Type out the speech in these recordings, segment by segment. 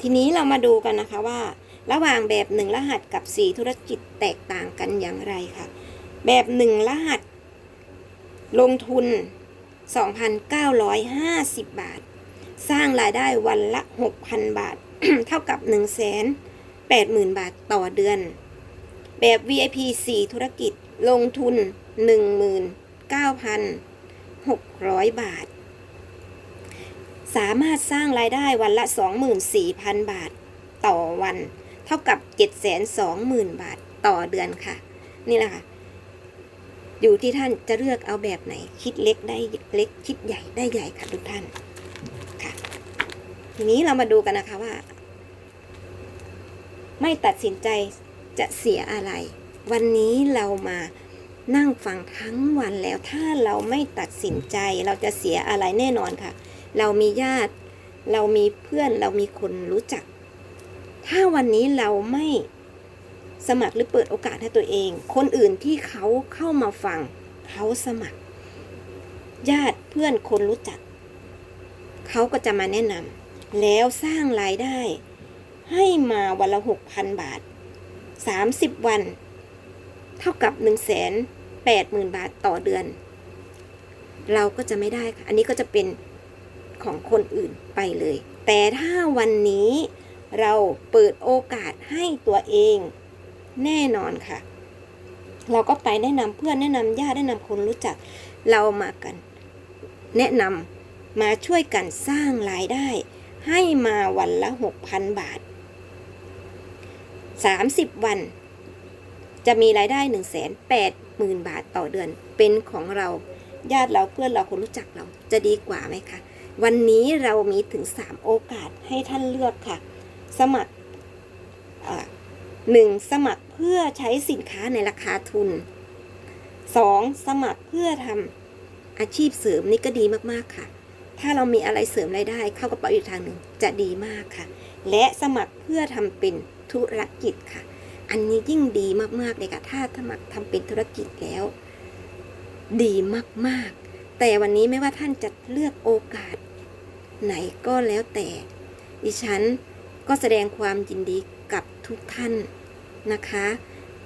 ทีนี้เรามาดูกันนะคะว่า ระหว่างแบบหนึ่งรหัสกับสีธุรกิจแตกต่างกันอย่างไรค่ะ แบบหนึ่งรหัส ลงทุน 2,950 บาท สร้างรายได้วันละ 6,000 บาท เท่ากับ 180,000 บาทต่อเดือน แบบ VIP 4 ธุรกิจลงทุน 19,600 บาท สามารถสร้างรายได้วันละ 24,000 บาทต่อวัน เท่ากับ 720,000 บาทต่อเดือนค่ะ นี่แหละค่ะ อยู่ที่ท่านจะเลือกเอาแบบไหน คิดเล็กได้เล็ก คิดใหญ่ได้ใหญ่ค่ะทุกท่านค่ะ ทีนี้เรามาดูกันนะคะว่า ไม่ตัดสินใจจะเสียอะไร วันนี้เรามานั่งฟังทั้งวันแล้วถ้าเราไม่ตัดสินใจเราจะเสียอะไรแน่นอนค่ะ เรามีญาติ เรามีเพื่อนเรามีคนรู้จัก ถ้าวันนี้เราไม่สมัครหรือเปิดโอกาสให้ตัวเอง คนอื่นที่เขาเข้ามาฟังเขาสมัคร ญาติเพื่อนคนรู้จัก เขาก็จะมาแนะนำแล้วสร้างรายได้ ให้มาวันละหกพันบาทสามสิบวัน เท่ากับหนึ่งแสนแปดหมื่นบาทต่อเดือน เราก็จะไม่ได้ค่ะ อันนี้ก็จะเป็น ของคนอื่นไปเลย แต่ถ้าวันนี้เราเปิดโอกาสให้ตัวเองแน่นอนค่ะ เราก็ไปแนะนำเพื่อนแนะนำญาติแนะนำคนรู้จักเรามากัน แนะนำมาช่วยกันสร้างรายได้ ให้มาวันละ 6,000 บาท 30 วัน จะมีรายได้ 1 8 0 0 0 0 บาทต่อเดือนเป็นของเราญาติเราเพื่อนเราคนรู้จักเราจะดีกว่าไหมคะ วันนี้เรามีถึง 3 โอกาสให้ท่านเลือกค่ะ สมัครหนึ่งสมัครเพื่อใช้สินค้าในราคาทุน 2. สมัครเพื่อทำอาชีพเสริมนี่ก็ดีมากๆค่ะ ถ้าเรามีอะไรเสริมรายได้เข้ากระเป๋าอีกทางหนึ่งจะดีมากค่ะ และสมัครเพื่อทำเป็นธุรกิจค่ะ อันนี้ยิ่งดีมากๆเลยค่ะ ถ้าสมัครทำเป็นธุรกิจแล้ว ดีมากๆ แต่วันนี้ไม่ว่าท่านจะเลือกโอกาส ไหนก็แล้วแต่ ดิฉันก็แสดงความยินดีกับทุกท่านนะคะ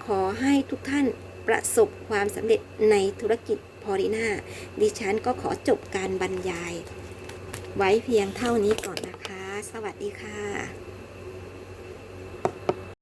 ขอให้ทุกท่านประสบความสำเร็จในธุรกิจพอริน่าดิฉันก็ขอจบการบรรยาย ไว้เพียงเท่านี้ก่อนนะคะ สวัสดีค่ะ